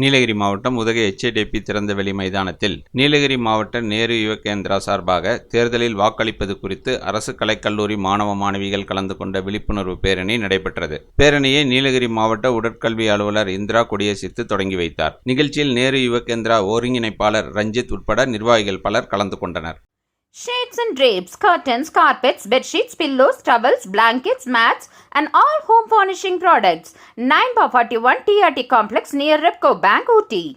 நீலகிரி மாவட்டம் உதகை எச்ஏடிபி திறந்தவெளி மைதானத்தில் நீலகிரி மாவட்ட நேரு யுவ கேந்திரா சார்பாக தேர்தலில் வாக்களிப்பது குறித்து அரசு கலைக்கல்லூரி மாணவ மாணவிகள் கலந்து கொண்ட விழிப்புணர்வு பேரணி நடைபெற்றது. பேரணியை நீலகிரி மாவட்ட உடற்கல்வி அலுவலர் இந்திரா கொடியசித்து தொடங்கி வைத்தார். நிகழ்ச்சியில் நேரு யுவ கேந்திரா ஒருங்கிணைப்பாளர் ரஞ்சித் உட்பட நிர்வாகிகள் பலர் கலந்து கொண்டனர். Shades and drapes, curtains, carpets, bed sheets, pillows, towels, blankets, mats, and all home furnishing products. 9 by 41 TRT complex near Repco Bank, Ooty.